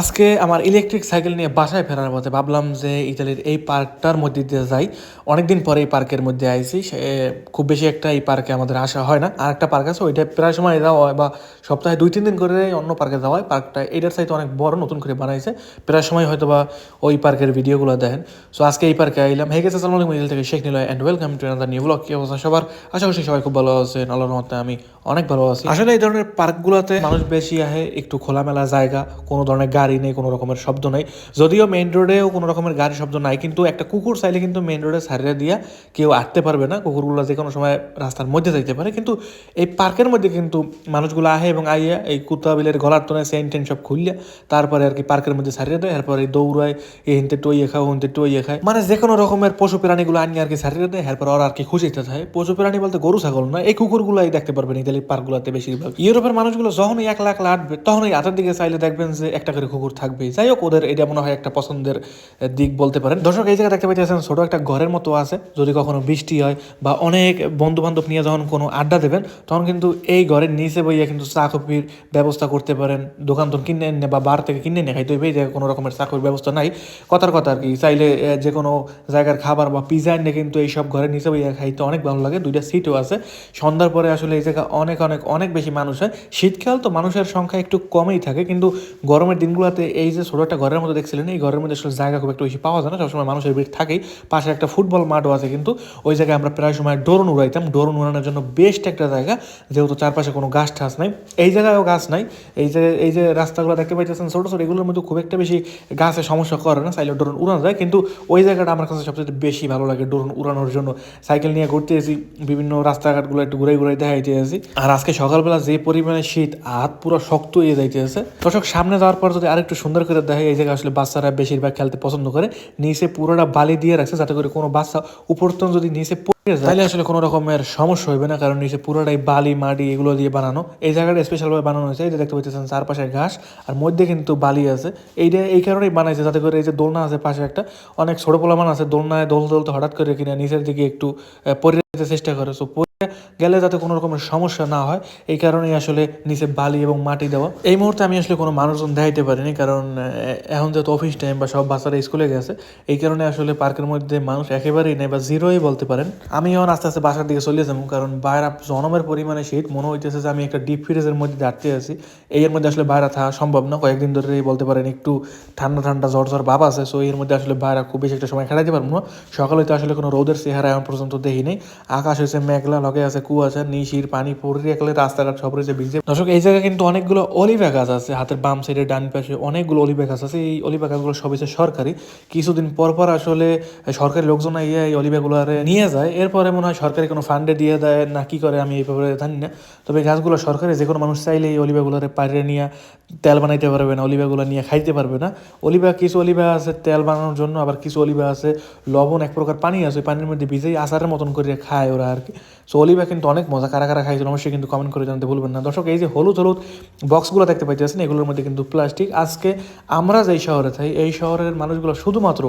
আজকে আমার electric cycle নিয়ে বাসায় ফেরার পথে ভাবলাম যে ইতালির এই পার্কটার মধ্যে দিয়ে যাই। অনেকদিন পরে এই পার্কের মধ্যে আইছি সে খুব বেশি একটা এই পার্কে আমাদের আসা হয় না। আর একটা পার্ক আছে ওইটা প্রায় সময় যাওয়া হয় বা সপ্তাহে দুই তিন দিন করে অন্য পার্কে যাওয়া হয়। পার্কটা এটার সাইতে অনেক বড় নতুন করে বানাইছে। প্রায় সময় হয়তো বা ওই পার্কের ভিডিওগুলো দেখেন। সো আজকে এই পার্কে আইলাম। হে গেছে সালাম আলাইকুম। থেকে Sheikh Neel and welcome to another new blog কি অবস্থা সবার? আশা করছি সবাই খুব ভালো আছেন। আল্লাহর রহমতে আমি অনেক ভালো আছি। আসলে এই ধরনের পার্কগুলোতে মানুষ বেশি আহে একটু খোলামেলা জায়গা কোনো ধরনের গাড়ি নেই, কোনো রকমের শব্দ নাই। যদিও মেইন রোডেও কোনো রকমের গাড়ি শব্দ নাই, কিন্তু একটা কুকুর চাইলে কিন্তু মেইন রোডে সারিয়ে দিয়া কেউ আটতে পারবে না। কুকুরগুলো যে কোনো সময় রাস্তার মধ্যে যাইতে পারে, কিন্তু এই পার্কের মধ্যে কিন্তু মানুষগুলো আহে এবং আইয়া, এই কুত্তা বিলের গলার তনে সেন টেন সব খুললিয়া তারপরে আর কি পার্কের মধ্যে সারিয়ে দেয়, এরপরে দৌড়ায় এ হিনতে টইয়ে খায় হিনতে টইয়ে খায়। মানে যে কোনো রকমের পশু প্রাণীগুলো আনিয়ে আর কি সারিয়ে দেয়, এরপর ওরা আর কি খুঁজিতে থাকে। পশু প্রাণী বলতে গরু, ছাগল না, এই কুকুরগুলাই দেখতে পারবেন ইতালির পার্কগুলোতে বেশিরভাগ। ইউরোপের মানুষগুলো যখনই এক লাখ লাটবে তখনই হাতের দিকে চাইলে দেখবেন যে একটা করে কুকুর থাকবে যাই হোক, ওদের এটা মনে হয় একটা পছন্দের দিক বলতে পারেন। দর্শক, এই জায়গায় দেখতে পাইতেছেন, ছোট একটা ঘরের মতো আছে। যদি কখনো বৃষ্টি হয় বা অনেক বন্ধু বান্ধব নিয়ে যখন কোনো আড্ডা দেবেন, তখন কিন্তু এই ঘরের নিচে বইয়া কিন্তু চা কফির ব্যবস্থা করতে পারেন। দোকান তো কিনে এনে বা বার থেকে কিনে এনে খাইতে হবে এই কোনো রকমের চা কফির ব্যবস্থা নাই। কথার কথা আর কি, চাইলে যে কোনো জায়গার খাবার বা পিজা এনে কিন্তু এই সব ঘরের নিচে বইয়া খাইতে অনেক ভালো লাগে। দুইটা সিটও আছে। সন্ধ্যার পরে আসলে এই জায়গা অনেক অনেক অনেক বেশি মানুষ হয়। শীতকাল তো মানুষের সংখ্যা একটু কমই থাকে, কিন্তু গরমের দিনগুলোতে এই যে ছোট একটা ঘরের মধ্যে দেখছিলেন, এই ঘরের মধ্যে আসলে জায়গা খুব একটা বেশি পাওয়া যায় না। সবসময় মানুষের ভিড় থাকেই। পাশে একটা ফুটবল মাঠও আছে কিন্তু ওই জায়গায় আমরা প্রায় সময় ডোরন উড়াইতাম। ডোরন উড়ানোর জন্য বেস্ট একটা জায়গা, যেহেতু চারপাশে কোনো গাছ টাছ নাই। এই জায়গায়ও গাছ নাই। এই যে এই যে রাস্তাগুলো দেখতে পাইতেছেন ছোটো ছোটো, এগুলোর মধ্যে খুব একটা বেশি গাছের সমস্যা করে না, চাইলে ডোরন উড়ানো যায়। কিন্তু ওই জায়গাটা আমার কাছে সবচেয়ে বেশি ভালো লাগে ডোরন উড়ানোর জন্য। সাইকেল নিয়ে ঘুরতে এসি বিভিন্ন রাস্তাঘাটগুলো একটু ঘুরে ঘুরে দেখাইতে আসি আর আজকে সকালবেলা যে পরিমাণে শীত হাত পুরো শক্ত হয়ে যাইতে আছে দর্শক, সামনে যাওয়ার পর যদি আরেকটু সুন্দর করে দেখে এই জায়গায় আসলে বাচ্চারা বেশিরভাগ খেলতে পছন্দ করে। নিচে পুরোটা বালি দিয়ে রাখছে যাতে করে কোনো বাচ্চা উপরতন যদি নিচে তাহলে আসলে কোনো রকমের সমস্যা হবে না, কারণ নিচে পুরোটাই বালি, মাটি এগুলো দিয়ে বানানো। এই জায়গাটা স্পেশালভাবে বানানো হয়েছে এটা দেখতে পাচ্ছেন চারপাশে ঘাস, আর মধ্যে কিন্তু বালি আছে। এইটা, এই কারণেই বানাইছে, যাতে করে এই যে দোলনা আছে পাশে একটা। অনেক ছোট পোলামান আছে, দোলনায় দোল দোলতে হঠাৎ করে কিনা নিচের দিকে একটু যেতে চেষ্টা করে। সো গেলে যাতে কোনো রকমের সমস্যা না হয়, এই কারণেই আসলে নিচে বালি এবং মাটি দেওয়া। এই মুহূর্তে আমি আসলে কোনো মানুষজন দেখাইতে পারিনি, কারণ এখন যেহেতু অফিস টাইম বা সব বাচ্চারা স্কুলে গেছে, এই কারণে আসলে পার্কের মধ্যে মানুষ একেবারেই নেই বা জিরোই বলতে পারেন। আমি এখন আস্তে আস্তে বাসার দিকে চলে যাব, কারণ বাইরে জনমের পরিমাণে শীত মনে হইতেছে যে আমি একটা ডিপ ফ্রিজের মধ্যে দাঁড়তে আছি। এর মধ্যে আসলে বাইরে থাকা সম্ভব না, কয়েকদিন ধরেই বলতে পারেন একটু ঠান্ডা ঠান্ডা জ্বর জ্বর ভাব আছে সো এর মধ্যে আসলে বাইরে খুব বেশি একটা সময় খেলাইতে পারব না। সকালে তো আসলে কোনো রোদের চেহারা এখন পর্যন্ত দেখি নেই। আকাশ হয়েছে মেঘলা, লগে আছে কুয়াশা নিশির পানি পড়ে গেলে রাস্তাঘাট সব রয়েছে ভিজে। দর্শক, এই জায়গায় কিন্তু অনেকগুলো অলিভা গাছ আছে, হাতের বাম সাইডে ডান পাশে অনেকগুলো অলিভা গাছ আছে। এই অলিভা গাছগুলো সব হচ্ছে সরকারি। কিছুদিন পর পর আসলে সরকারি লোকজন ইয়ে এই অলিভাগুলো নিয়ে যায়। এরপরে মনে হয় সরকারি কোনো ফান্ডে দিয়ে দেয় না, কি করে আমি এই ব্যাপারে জানি না। তবে গাছগুলো সরকারি যে কোনো মানুষ চাইলে এই অলিভাগুলোরে পাড়ে নিয়ে তেল বানাইতে পারবে না অলিভাগুলো নিয়ে খাইতে পারবে না। অলিভা কিছু অলিভা আছে তেল বানানোর জন্য, আবার কিছু অলিভা আছে লবণ এক প্রকার পানি আছে পানির মধ্যে ভিজেই আচারের মতন করে খায় ওরা আর কি। সো অলিভা কিন্তু অনেক মজা, কারা কারা খাইছিল অবশ্যই কিন্তু কমেন্ট করে জানতে ভুলবেন না। দর্শক, এই যে হলুদ হলুদ বক্সগুলো দেখতে পাইতেছেন, এগুলোর মধ্যে কিন্তু প্লাস্টিক আজকে আমরা যেই শহরে থাকি এই শহরের মানুষগুলো শুধুমাত্র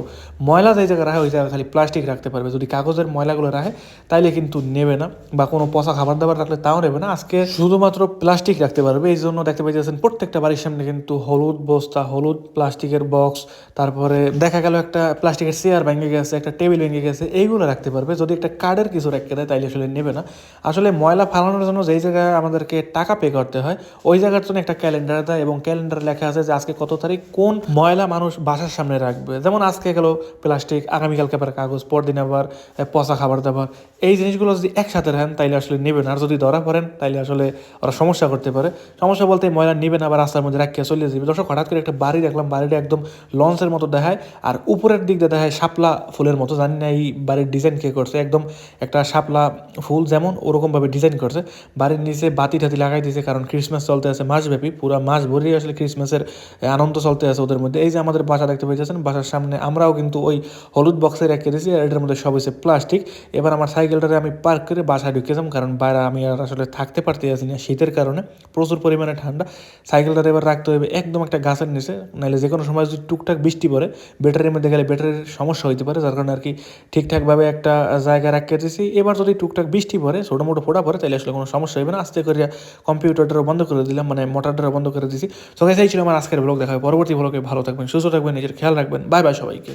ময়লা যেই জায়গায় রাখে, ওই জায়গায় খালি প্লাস্টিক রাখতে পারবে। যদি কাগজের ময়লাগুলো রাখে, তাইলে কিন্তু নেবে না, বা কোনো পচা খাবার দাবার রাখলে তাও নেবে না। আজকে শুধুমাত্র প্লাস্টিক রাখতে পারবে। এই জন্য দেখতে পাইতেছেন, প্রত্যেকটা বাড়ির সামনে কিন্তু হলুদ বস্তা, হলুদ প্লাস্টিকের বক্স তারপরে দেখা গেল একটা প্লাস্টিকের চেয়ার ভেঙে গেছে, একটা টেবিল ভেঙে গেছে, এইগুলো রাখতে পারবে। যদি একটা কার্ডের কিছু রাখতে দেয় তাইলে আসলে নেবে না। আসলে ময়লা ফালানোর জন্য যেই জায়গায় আমাদেরকে টাকা পে করতে হয়, ওই জায়গার জন্য একটা ক্যালেন্ডার দেয় এবং ক্যালেন্ডারে লেখা আছে যে আজকে কত তারিখ, কোন ময়লা মানুষ বাসার সামনে রাখবে। যেমন আজকে গেল প্লাস্টিক আগামীকালকে আবার কাগজ, পরদিন আবার পচা খাবার দাবার। এই জিনিসগুলো যদি একসাথে রাখেন, তাইলে আসলে নেবে না। আর যদি ধরা পড়েন, তাইলে আসলে ওরা সমস্যা করতে পারে। সমস্যা বলতে ময়লা নেবেন আবার রাস্তার মধ্যে রাখিয়ে চলে যাবে দর্শক, হঠাৎ করে একটা বাড়ি দেখলাম, বাড়িটা একদম লঞ্চের মতো দেখায়, আর উপরের দিক দিয়ে দেখায় শাপলা ফুলের মতো। জানি না এই বাড়ির ডিজাইন কে করছে, একদম একটা শাপলা ফুল যেমন ওরকমভাবে ডিজাইন করছে, বাড়ির নিচে বাতি টাতি লাগাই দিয়েছে কারণ ক্রিসমাস চলতে আছে মাসব্যাপী, পুরো মাস ভরেই আসলে ক্রিসমাসের আনন্দ চলতে আছে ওদের মধ্যে। এই যে আমাদের বাসা দেখতে পেয়েছেন বাসার সামনে আমরাও কিন্তু ওই হলুদ বক্সে রেখে দিয়েছি আর এটার মধ্যে সব হয়েছে প্লাস্টিক এবার আমার সাইকেলটারে আমি পার্ক করে বাসায় ঢুকেছিলাম কারণ বাইরে আমি আর আসলে থাকতে পারতে আছি না শীতের কারণে। প্রচুর পরিমাণে ঠান্ডা। সাইকেলটারে এবার রাখতে হবে, একদম একটা গাছের নিচে নাহলে যে কোনো সময় যদি টুকটাক বৃষ্টি পড়ে ব্যাটারির মধ্যে গেলে ব্যাটারির সমস্যা হইতে পারে, যার কারণে আর কি ঠিকঠাকভাবে একটা জায়গা রাখিয়ে দিয়েছি এবার যদি টুকটাক বৃষ্টি পরে ছোটো মোটো ফোটা পরে তাহলে আসলে, কোনো সমস্যা হবে না। আস্তে করে কম্পিউটারটা বন্ধ করে দিলাম মানে মোটরটা বন্ধ করে দিছি। তো এই ছিল আমার আজকের ব্লগ দেখা হবে পরবর্তী ব্লগে ভালো থাকবেন, সুস্থ থাকবেন, নিজের খেয়াল রাখবেন। বাই বাই সবাইকে।